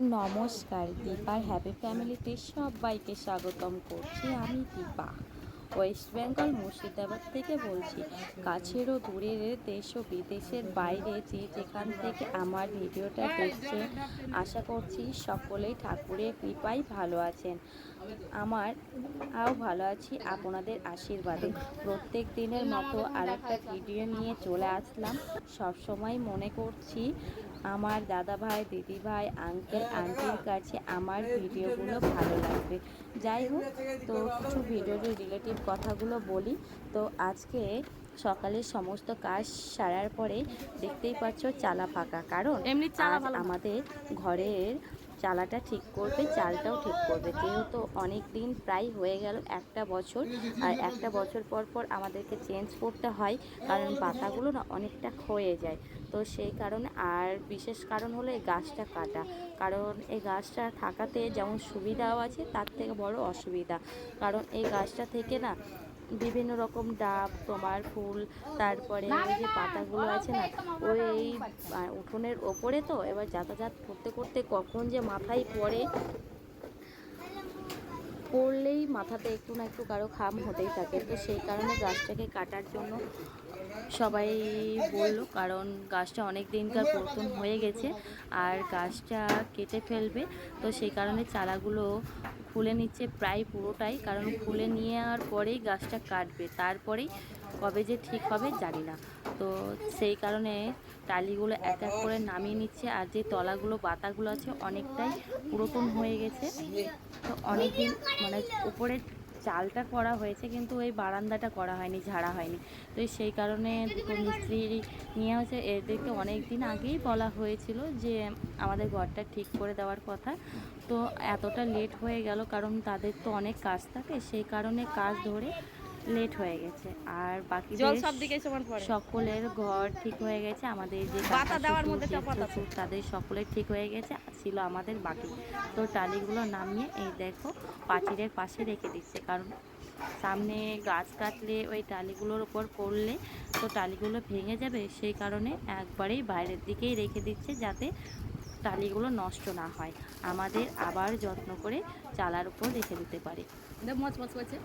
নমস্কার, দীপার হ্যাপি ফ্যামিলিতে সবাইকে স্বাগতম করছি আমি দীপা। ওয়েস্ট বেঙ্গল মুর্শিদাবাদ থেকে বলছি কাছের ও দূরের দেশ ও বিদেশের বাইরে যে যেখান থেকে আমার ভিডিওটা দেখছে, আশা করছি সকলেই ঠাকুরের কৃপায় ভালো আছেন। আমার আও ভালো আছি আপনাদের আশীর্বাদে। প্রত্যেক দিনের মতো আরেকটা ভিডিও নিয়ে চলে আসলাম। সবসময় মনে করছি আমার দাদা ভাই দিদি ভাই আঙ্কেল আন্টির কাছে আমার ভিডিওগুলো ভালো লাগবে। যাই হোক তো কিছু ভিডিওর রিলেটিভ কথাগুলো বলি। তো আজকে সকালে সমস্ত কাজ সারার পরে দেখতেই পাচ্ছ চালা ফাঁকা। কারণ। আমাদের ঘরের চালাটা ঠিক করবে, চালটাও ঠিক করবে। যেহেতু অনেক দিন প্রায় হয়ে গেল একটা বছর, আর একটা বছর পর পর আমাদেরকে চেঞ্জ করতে হয়, কারণ পাতাগুলো না অনেকটা ক্ষয়ে যায়। তো সেই কারণে, আর বিশেষ কারণ হলো এই গাছটা কাটা। কারণ এই গাছটা থাকাতে যেমন সুবিধাও আছে, তার থেকে বড় অসুবিধা। কারণ এই গাছটা থেকে না বিভিন্ন রকম ডাব, তোমার ফুল, তারপরে এই যে পাতাগুলো আছে না, ওই এই উঠোনের ওপরে তো, এবার যাতায়াত করতে করতে কখন যে মাথায় পড়ে, পড়লেই মাথাতে একটু না একটু কারও খাম হতেই থাকে। তো সেই কারণে গাছটাকে কাটার জন্য সবাই বলল, কারণ গাছটা অনেক দিনকার পতন হয়ে গেছে আর গাছটা কেটে ফেলবে, তো সেই কারণে চারাগুলো খুলে নিচ্ছে প্রায় পুরোটাই, কারণ খুলে নিয়ে আর পরেই গাছটা কাটবে, তারপরেই কবে যে ঠিক হবে জানি না। তো সেই কারণে টালিগুলো এক এক করে নামিয়ে নিচ্ছে আর যে তলাগুলো বাতাগুলো আছে অনেকটাই পুরাতন হয়ে গেছে। তো অনেক দিন মানে উপরে চালটা করা হয়েছে, কিন্তু ওই বারান্দাটা করা হয়নি, ঝাড়া হয়নি। তো সেই কারণে মিস্ত্রি নিয়ে হচ্ছে, এদেরকে অনেক দিন আগেই বলা হয়েছিল যে আমাদের ঘরটা ঠিক করে দেওয়ার কথা। তো এতটা লেট হয়ে গেল, কারণ তাদের তো অনেক কাজ থাকে, সেই কারণে কাজ ধরে লেট হয়ে গেছে। আর বাকি জল সব দিকে সমান পড়ে। সকলের ঘর ঠিক হয়ে গেছে আমাদের যে কাকা দেওয়ার মধ্যে। তাদের সকলের ঠিক হয়ে গেছে ছিল আমাদের বাকি। তো টালিগুলো নামিয়ে এই দেখো পাঁচিরের পাশে রেখে দিচ্ছে কারণ সামনে গাছ কাটলে ওই টালিগুলোর উপর পড়লে তো টালিগুলো ভেঙে যাবে সেই কারণে একবারেই বাইরের দিকেই রেখে দিচ্ছে যাতে টালিগুলো নষ্ট না হয়। আমাদের আবার যত্ন করে চালার উপর রেখে দিতে পারে দেখ মচ মচ করছে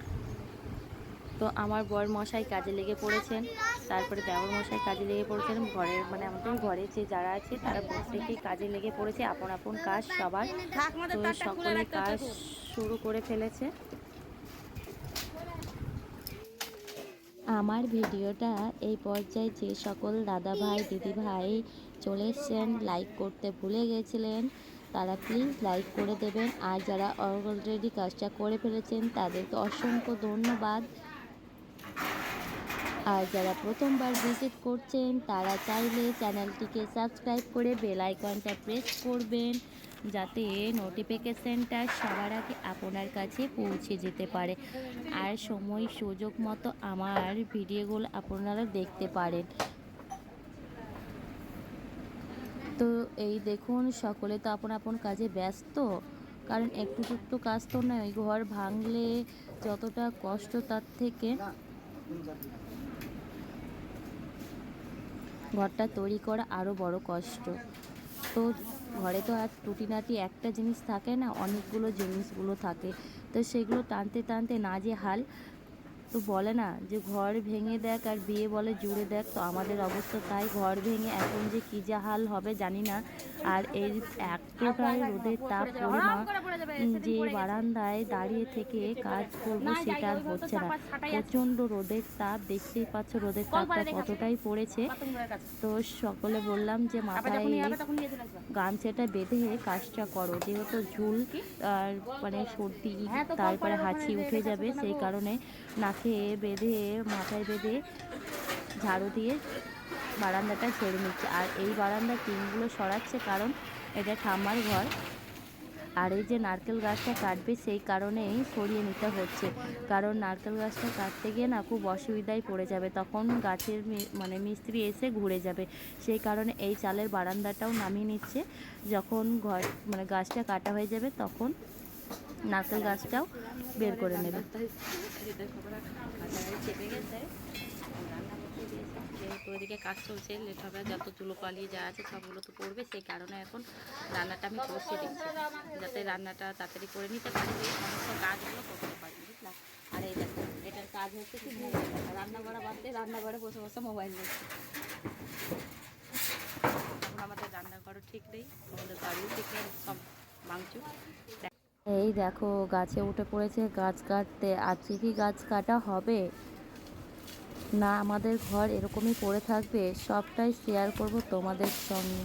তো আমার বর মশাই কাজে লেগে পড়েছেন। তারপরে দেওর মশাই কাজে লেগে পড়েছেন। ঘরের মানে আমাদের ঘরে যে যারা আছে তারা প্রত্যেকেই কাজে লেগে পড়েছে। আপন আপন কাজ সবার। তো সকলে কাজ শুরু করে ফেলেছে। আমার ভিডিওটা এই পর্যায়ে যে সকল দাদা ভাই দিদি ভাই চলে এসছেন লাইক করতে ভুলে গেছিলেন তারা প্লিজ লাইক করে দেবেন। আর যারা অলরেডি কাজটা করে ফেলেছেন তাদেরকে অসংখ্য ধন্যবাদ। আর যারা প্রথমবার ভিজিট করছেন, তারা চাইলে চ্যানেলটিকে সাবস্ক্রাইব করে বেল আইকনটা প্রেস করবেন, যাতে নোটিফিকেশানটা সবার আগে আপনার কাছে পৌঁছে যেতে পারে। আর সময় সুযোগ মতো আমার ভিডিওগুলো আপনারা দেখতে পারেন। তো এই দেখুন, সকলে তো আপন আপন কাজে ব্যস্ত। কারণ একটু একটু কাজ তো নয় ওই ঘর ভাঙলে যতটা কষ্ট তার থেকে। ঘরটা তৈরি করা আরও বড় কষ্ট। তো ঘরে তো আর টুটিনাটি একটা জিনিস থাকে না, অনেকগুলো জিনিসগুলো থাকে। তো সেগুলো টানতে টানতে না যে হাল তো বলে না যে ঘর ভেঙে দেখ আর বিয়ে বলে জুড়ে দেখ। তো আমাদের অবস্থা তাই ঘর ভেঙে এখন যে কী যা হাল হবে জানি না। আর এই এতটাই রোদের তাপ পরিমাণ যে বারান্দায় দাঁড়িয়ে থেকে কাজ করব সেটা আর হচ্ছে না। প্রচণ্ড রোদের তাপ দেখতেই পাচ্ছ রোদের তাপটা কতটাই পড়েছে। তো সকলে বললাম যে মাথায় গামছাটা বেঁধে কাজটা করো। যেহেতু ঝুল আর মানে সর্দি হ্যাঁ, তারপরে হাঁচি উঠে যাবে সেই কারণে নাকে বেঁধে, মাথায় বেঁধে ঝাড়ু দিয়ে বারান্দাটা ছেড়ে নিচ্ছে। আর এই বারান্দার টিনগুলো সরাচ্ছে কারণ এটা ঠাম্মার ঘর। আর এই যে নারকেল গাছটা কাটবে সেই কারণেই সরিয়ে নিতে হচ্ছে। কারণ নারকেল গাছটা কাটতে গিয়ে না খুব অসুবিধায় পড়ে যাবে। তখন গাছের মানে মিস্ত্রি এসে ঘুরে যাবে। সেই কারণে এই চালের বারান্দাটাও নামিয়ে নিচ্ছে। যখন ঘর মানে গাছটা কাটা হয়ে যাবে তখন নারকেল গাছটাও বের করে নেবে। ওইদিকে কাজ চলছে লেট হবে, যত চুলো পালিয়ে যা আছে সবগুলো তো পড়বে, সেই কারণে এখন রান্নাটা আমি বসিয়ে দিচ্ছি যাতে রান্নাটা তাড়াতাড়ি করে নিতে পারি সমস্ত কাজগুলো করতে পারি বুঝলাম আর এই দেখো, এটার কাজ হচ্ছে কি মোবাইল দেখা রান্না করা বাদ দিয়ে রান্নাঘরে বসে বসে মোবাইল দেখছি। এখন আমাদের রান্নাঘরও ঠিক নেই, আমাদের বাড়িও ঠিক নেই, সব ভাঙচুর। এই দেখো, গাছে উঠে পড়েছে গাছ কাটতে। আজকে কি গাছ কাটা হবে? না, আমাদের ঘর এরকমই পড়ে থাকবে। সবটাই শেয়ার করব তোমাদের সঙ্গে।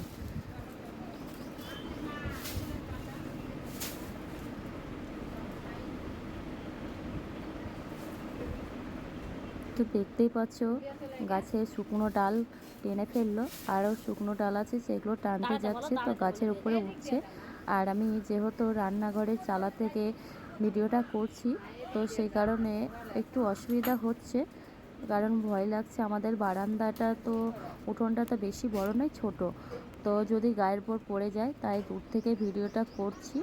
তো দেখতেই পাচ্ছ, গাছে শুকনো ডাল টেনে ফেলল। আরও শুকনো ডাল আছে, সেগুলো টানতে যাচ্ছে, তো গাছের উপরে উঠছে। আর আমি যেহেতু রান্নাঘরে চালা থেকে ভিডিওটা করছি, তো সেই কারণে একটু অসুবিধা হচ্ছে। কারণ ভয় লাগছে, আমাদের বারান্দাটা তো, উঠোনটা তো বেশি বড় নয়, ছোট। তো যদি গায়ের উপর পড়ে যায়, তাই দূর থেকে ভিডিওটা করছি।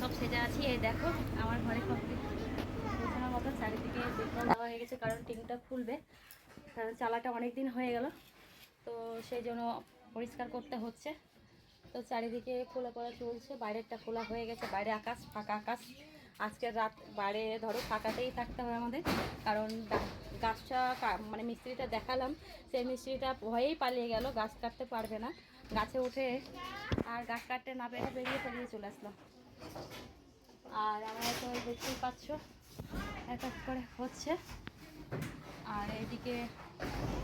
সব দেখো, আমার ঘরে চারিদিকে হয়ে গেছে, কারণ টিনটা খুলবে। চালাটা অনেক দিন হয়ে গেল। তো সেই জন্য পরিষ্কার করতে হচ্ছে। তো চারিদিকে খোলা পড়া চলছে, বাইরেরটা খোলা হয়ে গেছে, বাইরে আকাশ, ফাঁকা আকাশ। আজকের রাত বাইরে, ধরো, ফাঁকাতেই থাকতে হবে আমাদের। কারণ গাছটা মানে মিস্ত্রিটা দেখালাম, সেই মিস্ত্রিটা ভয়েই পালিয়ে গেল, গাছ কাটতে পারবে না। গাছে উঠে আর গাছ কাটতে না পেরে বেরিয়ে পালিয়ে চলে আসলো। আর আমরা তো দেখতেই পাচ্ছ, এক এক করে হচ্ছে। আর এদিকে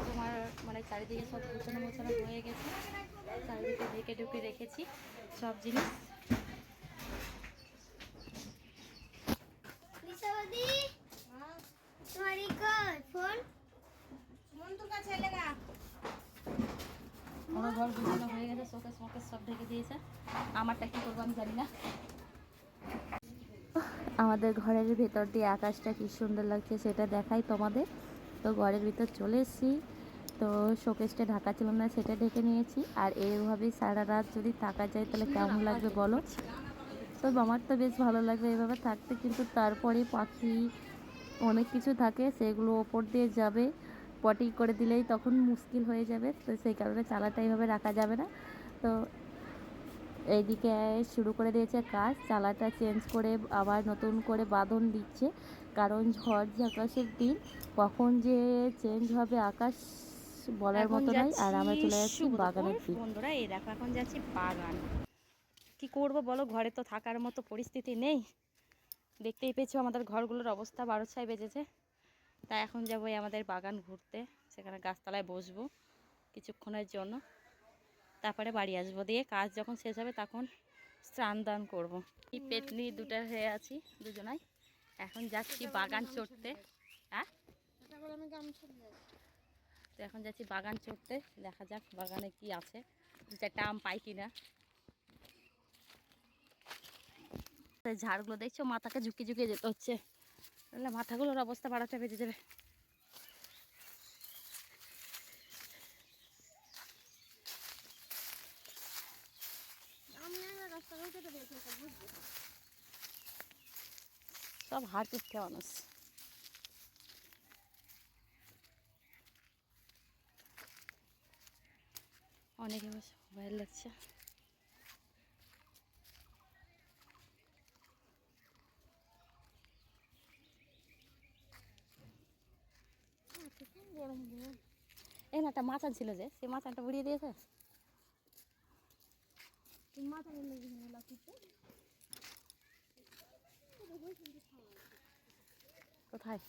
তোমার মানে চারিদিকে সব গোছানো মোছানো হয়ে গেছে। চারিদিকে ঢেকে ঢুকে রেখেছি সব জিনিস। আমার ঘর গোছানো হয়ে গেছে শোকেস মোকেস সব ঢেকে দিয়েছে। আমারটা কী করব আমি জানি না। আমাদের ঘরের ভেতর দিয়ে আকাশটা কি সুন্দর লাগছে সেটা দেখাই তোমাদের। তো ঘরের ভিতর চলে এসেছি। তো শোকেসটা ঢাকা ছিল না, সেটা ঢেকে নিয়েছি। আর এইভাবেই সারা রাত যদি থাকা যায়, তাহলে কেমন লাগবে বলো? তো আমার তো বেশ ভালো লাগবে এভাবে থাকতে, কিন্তু তারপরে পাখি অনেক কিছু থাকে, সেগুলো ওপর দিয়ে যাবে, পটি করে দিলেই তখন মুশকিল হয়ে যাবে। তো সেই কারণে চালাটা এইভাবে রাখা যাবে না। তো এইদিকে শুরু করে দিয়েছে কাজ, চালাটা চেঞ্জ করে আবার নতুন করে বাঁধন দিচ্ছে। কারণ ঝড় আকাশের দিন কখন যে চেঞ্জ হবে আকাশ বলার মতো নয় আর আমরা চলে যাচ্ছি বাগানের। দিক। বন্ধুরা এই দেখো এখন যাচ্ছি বাগান। কি করব বলো? ঘরে তো থাকার মতো পরিস্থিতি নেই। দেখতেই পেয়েছ আমাদের ঘরগুলোর অবস্থা বারো ছাই বেজেছে। তাই এখন যাব আমাদের বাগান ঘুরতে। সেখানে গাছতলায় বসবো কিছুক্ষণের জন্য। তারপরে বাড়ি আসব দিয়ে কাজ যখন শেষ হবে তখন স্নান দান করব। পেতনি দুটো হয়ে আছি দুজনাই। এখন যাচ্ছি বাগান চড়তে। তো এখন যাচ্ছি বাগান চড়তে। দেখা যাক বাগানে কি আছে। চারটা আম পাই কিনা। ঝাড়গুলো দেখছ? মাথাকে ঝুঁকি ঝুঁকে যেতে হচ্ছে। মাথাগুলোর অবস্থা বাড়াতে বেজে যাবে আমি না রাস্তা ঘুরতে তো বের করতে বুঝব সব হাড় পিঠে মানুষ অনেকে বসে মোবাইল লাগছে। এই না, একটা মাছ ছিল যে মাছ একটা উড়িয়ে দিয়েছে? লাফিতে কোথায়?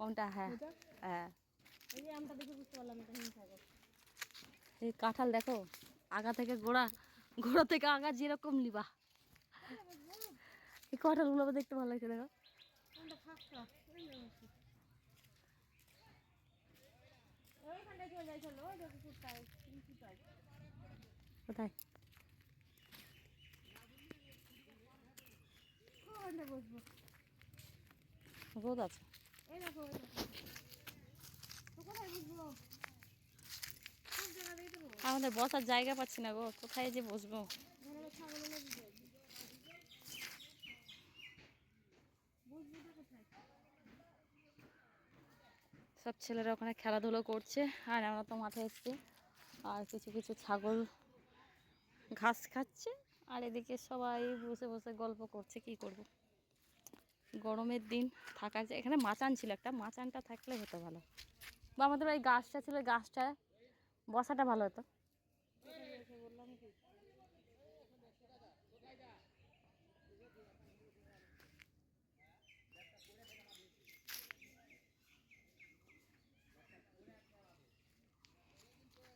কোনটা? হ্যাঁ। হ্যাঁ। এই কাঁঠাল দেখো আগা থেকে গোড়া গোড়া থেকে আগা যেরকম নিবা। এই কাঁঠালগুলো দেখতে ভালো লাগছে দেখো কোনটা ফাঁকা ওইখানটা চলে যাইছিল ওই দেখো কুত্তায় কুত্তায় কোথায় ওখানটা বসবো রোদ আছে এই দেখো এই দেখো তো কোথায় বসবো কোন দিয়ে দেবো আমাদের বসার জায়গা পাচ্ছি না গো কোথায় যে বসবো এখানে আবার ছাগল এনে দিতে হবে। বসবো তো কোথায় সব ছেলেরা ওখানে খেলাধুলো করছে, আর আমরা তো মাঠে এসছি। আর কিছু কিছু ছাগল ঘাস খাচ্ছে, আর এদিকে সবাই বসে বসে গল্প করছে, কি করব? গরমের দিন থাকার যে, এখানে মাচান ছিল একটা, মাচানটা থাকলে হতো ভালো। বা আমাদের ওই গাছটা ছিল গাছটা বসাটা ভালো হতো।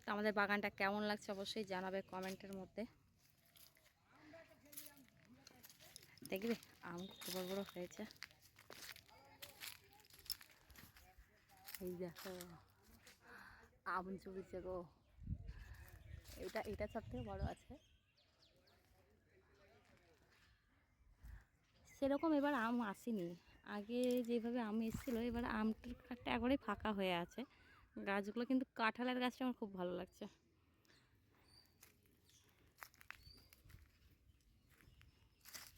আমাদের বাগানটা কেমন লাগছে অবশ্যই জানাবে কমেন্টের মধ্যে। দেখবে আম কত বড় বড় হয়েছে। এই দেখো, আম চুবিছে গো। এটা এটা সব থেকে বড় আছে। সেরকম এবার আম আসেনি। আগে যেভাবে আম এসেছিল, এবার আমটার কাঠটা একবারেই ফাঁকা হয়ে আছে। গাছগুলো কিন্তু কাঁঠালের গাছটা আমার খুব ভালো লাগছে।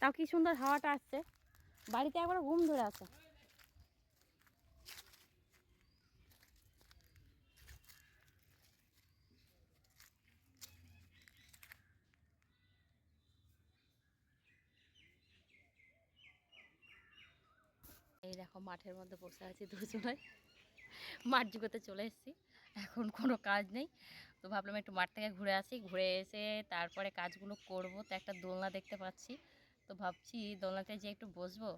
তাও কি সুন্দর হাওয়াটা আসছে। বাড়িতে একবার ঘুম ধরে আছে। এই দেখো মাঠের মধ্যে বসে আছি দুজনে। মাঠ জুগোতে চলে এসেছি। এখন কোনো কাজ নেই। তো ভাবলাম একটু মাঠ থেকে ঘুরে আসি। ঘুরে এসে তারপরে কাজগুলো করব। তো একটা দোলনা দেখতে পাচ্ছি। তো ভাবছি দোলনাতে যে একটু বসবো।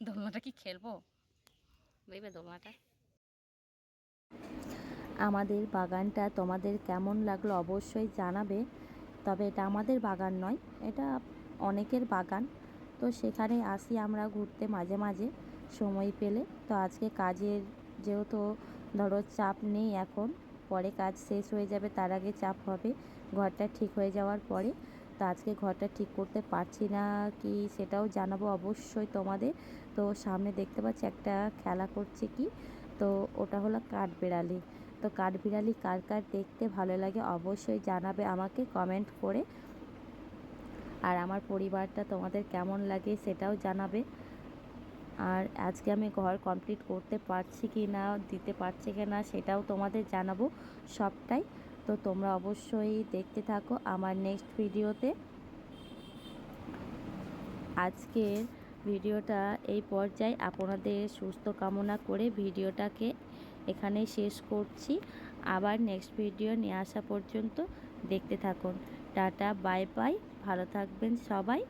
দোলনাটা কি খেলব? দেখবে দোলনাটা। আমাদের বাগানটা তোমাদের কেমন লাগল অবশ্যই জানাবে। তবে এটা আমাদের বাগান নয়, এটা অনেকের বাগান। তো সেখানে আসি আমরা ঘুরতে মাঝে মাঝে সময় পেলে। তো আজকে কাজের যেহেতু ধরো চাপ নেই এখন, পরে কাজ শেষ হয়ে যাবে তার আগে চাপ হবে, ঘরটা ঠিক হয়ে যাওয়ার পরে। তো আজকে ঘরটা ঠিক করতে পারছি না কি সেটাও জানাব অবশ্যই তোমাদের। তো সামনে দেখতে পাচ্ছি একটা খেলা করছে কি? তো ওটা হলো কাঠবেড়ালি তো কাঠবিড়ালি কার কার দেখতে ভালো লাগে অবশ্যই জানাবে আমাকে কমেন্ট করে। আর আমার পরিবারটা তোমাদের কেমন লাগে সেটাও জানাবে। আর আজকে আমি ঘর কমপ্লিট করতে পারছি কি না দিতে পারছি কি না সেটাও তোমাদের জানাব সবটাই। তো তোমরা অবশ্যই দেখতে থাকো আমার নেক্সট ভিডিওতে। আজকের ভিডিওটা এই পর্যায়ে। আপনাদের সুস্থ কামনা করে ভিডিওটাকে এখানে শেষ করছি। আবার নেক্সট ভিডিও নিয়ে আসা পর্যন্ত দেখতে থাকুন। টাটা বাই বাই ভালো থাকবেন সবাই।